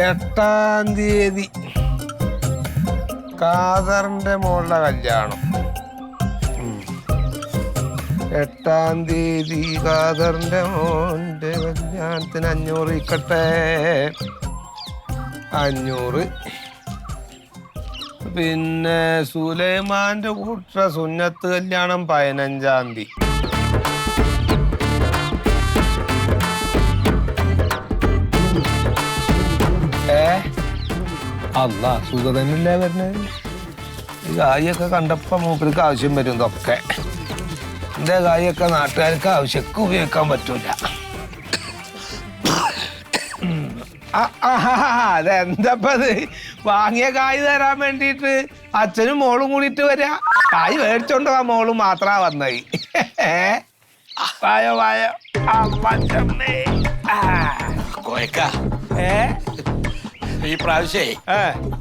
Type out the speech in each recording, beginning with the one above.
എട്ടാം തീയതി. കാദറിന്റെ മോളുടെ കല്യാണം. എട്ടാം തീയതി കാദറിന്റെ മോന്റെ കല്യാണത്തിന് അഞ്ഞൂറ് ഇക്കട്ടെ. അഞ്ഞൂറ്. പിന്നെ സുലൈമാന്റെ കൂട്ട സുന്നത്ത് കല്യാണം പതിനഞ്ചാം തീയതി. അല്ല സുഖ തന്നെയല്ലേ വരുന്നത് ഈ കായൊക്കെ കണ്ടപ്പോൾ മൂപ്പർക്ക് ആവശ്യം വരും ഇതൊക്കെ. എന്റെ കായൊക്കെ നാട്ടുകാർക്ക് ആവശ്യക്ക് ഉപയോഗിക്കാൻ പറ്റൂല. അതെന്തപ്പത് വാങ്ങിയ കായ് തരാൻ വേണ്ടിയിട്ട് അച്ഛനും മോളും കൂടിയിട്ട് വരാ? കായ് മേടിച്ചോണ്ട് ആ മോളും മാത്രാ വന്നായി വായോ വായോ. കോയക്ക. ഏ? ഈ പ്രാവശ്യേ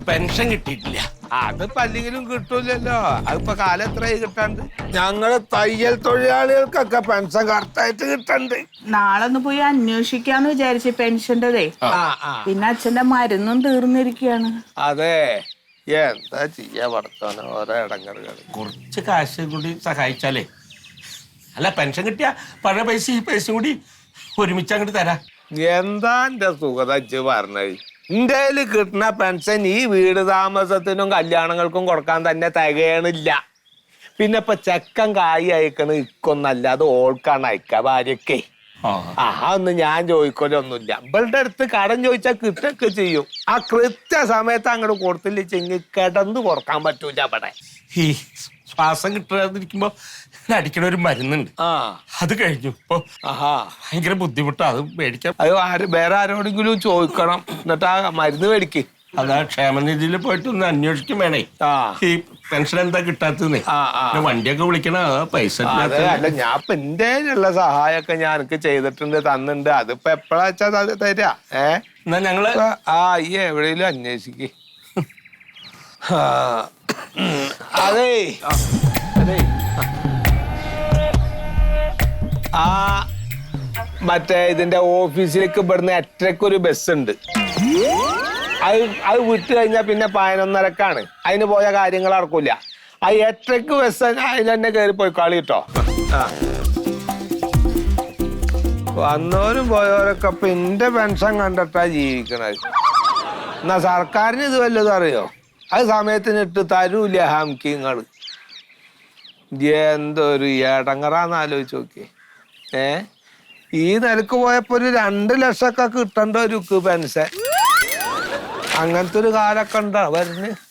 പെൻഷൻ കിട്ടിയിട്ടില്ല. അതിപ്പോ അല്ലെങ്കിലും കിട്ടൂലല്ലോ. അതിപ്പോ കാലം എത്രയായി കിട്ടാണ്ട്? ഞങ്ങൾ തയ്യൽ തൊഴിലാളികൾക്കൊക്കെ പെൻഷൻ കറക്റ്റായിട്ട് കിട്ടണ്ട്. നാളെ ഒന്ന് പോയി അന്വേഷിക്കാന്ന് വിചാരിച്ചു പെൻഷന്റെതേ. ആ ആ. പിന്നെ അച്ഛന്റെ മരുന്നും തീർന്നിരിക്കുകയാണ്. അതെ. എന്താ ചെയ്യാ പടത്തോനെ ഓരോ ഇടങ്ങറുകൾ കുറച്ച് കാശ് കൂടി സഹായിച്ചാലേ. അല്ല പെൻഷൻ കിട്ടിയ പഴയ പൈസ ഈ പൈസ കൂടി ഒരുമിച്ച് അങ്ങോട്ട് തരാം. എന്താ എന്റെ സുഖത പറഞ്ഞത്? കയ്യിൽ കിട്ടുന്ന പെൻഷൻ ഈ വീട് താമസത്തിനും കല്യാണങ്ങൾക്കും കൊടുക്കാൻ തന്നെ തികയണില്ല. പിന്നെ ഇപ്പൊ ചെക്കൻ കായി അയക്കണ ഇക്കൊന്നല്ല അത് ഓൾക്കാണ് അയക്ക ഭാര്യക്കേ. ആ. ഒന്നും ഞാൻ ചോദിക്കലൊന്നുമില്ല. ഇവളുടെ അടുത്ത് കടം ചോദിച്ചാൽ കിട്ടൊക്കെ ചെയ്യും. ആ കൃത്യ സമയത്ത് അങ്ങോട്ട് കൊടുത്തില്ല ചെങ്ങി കിടന്ന് കുറയ്ക്കാൻ പറ്റൂല ഇവിടെ. ഈ ശ്വാസം കിട്ടാതിരിക്കുമ്പോ അടിക്കണ ഒരു മരുന്നുണ്ട്. ആ. അത് കഴിഞ്ഞു. ഇപ്പൊ ആഹാ. ഭയങ്കര ബുദ്ധിമുട്ടാ. അത് മേടിക്കാൻ അത് ആര് വേറെ ആരോടെങ്കിലും ചോദിക്കണം. എന്നിട്ട് ആ മരുന്ന് മേടിക്ക്. അതാ ക്ഷേമനിധിയിൽ പോയിട്ട് ഒന്ന് അന്വേഷിക്കും വേണേ. ആ. ഈ പെൻഷൻ എന്താ കിട്ടാത്തതെന്നേ. ആ, ആ. പിന്നെ വണ്ടിയൊക്കെ വിളിക്കണ അതാ പൈസ അതെ. അല്ല ഞാൻ ഇപ്പൊ എന്റെ ഉള്ള സഹായമൊക്കെ ഞാൻ എനിക്ക് ചെയ്തിട്ടുണ്ട് തന്നിട്ടുണ്ട്. അതിപ്പോ എപ്പോഴാ വെച്ചാ അത് തരാ. ഏ? എന്നാ ഞങ്ങൾ ആ ഈ എവിടെയെങ്കിലും അന്വേഷിക്ക്. ആ, ഉം, അതേ. അതേ ആ മറ്റേ ഇതിന്റെ ഓഫീസിലേക്ക് ഇവിടുന്ന് എട്ടരക്ക് ഒരു ബസ് ഉണ്ട് അത് അത് വിട്ട് കഴിഞ്ഞാൽ പിന്നെ പതിനൊന്നരക്കാണ്. അതിന് പോയ കാര്യങ്ങൾ നടക്കൂല. ആ എട്ടരക്ക് ബസ് അതിൽ തന്നെ കയറി പോയി കളി കേട്ടോ ആ. വന്നവരും പോയവരൊക്കെ ഇപ്പൊ എന്റെ പെൻഷൻ കണ്ടിട്ടാ ജീവിക്കണത്. എന്നാ സർക്കാരിന് ഇത് വല്ലതും അറിയോ? അത് സമയത്തിന് ഇട്ട് തരൂല ഹംകിങ്ങൾ. എന്തൊരു ഏടങ്ങറാന്ന് ആലോചിച്ച് നോക്കി ഏ? ഈ നിലയ്ക്ക് പോയപ്പോ ഒരു രണ്ട് ലക്ഷമൊക്കെ കിട്ടണ്ട ഒരു പെൻഷൻ. അങ്ങനത്തെ ഒരു കാലൊക്കെ ഉണ്ടോ വരുന്ന്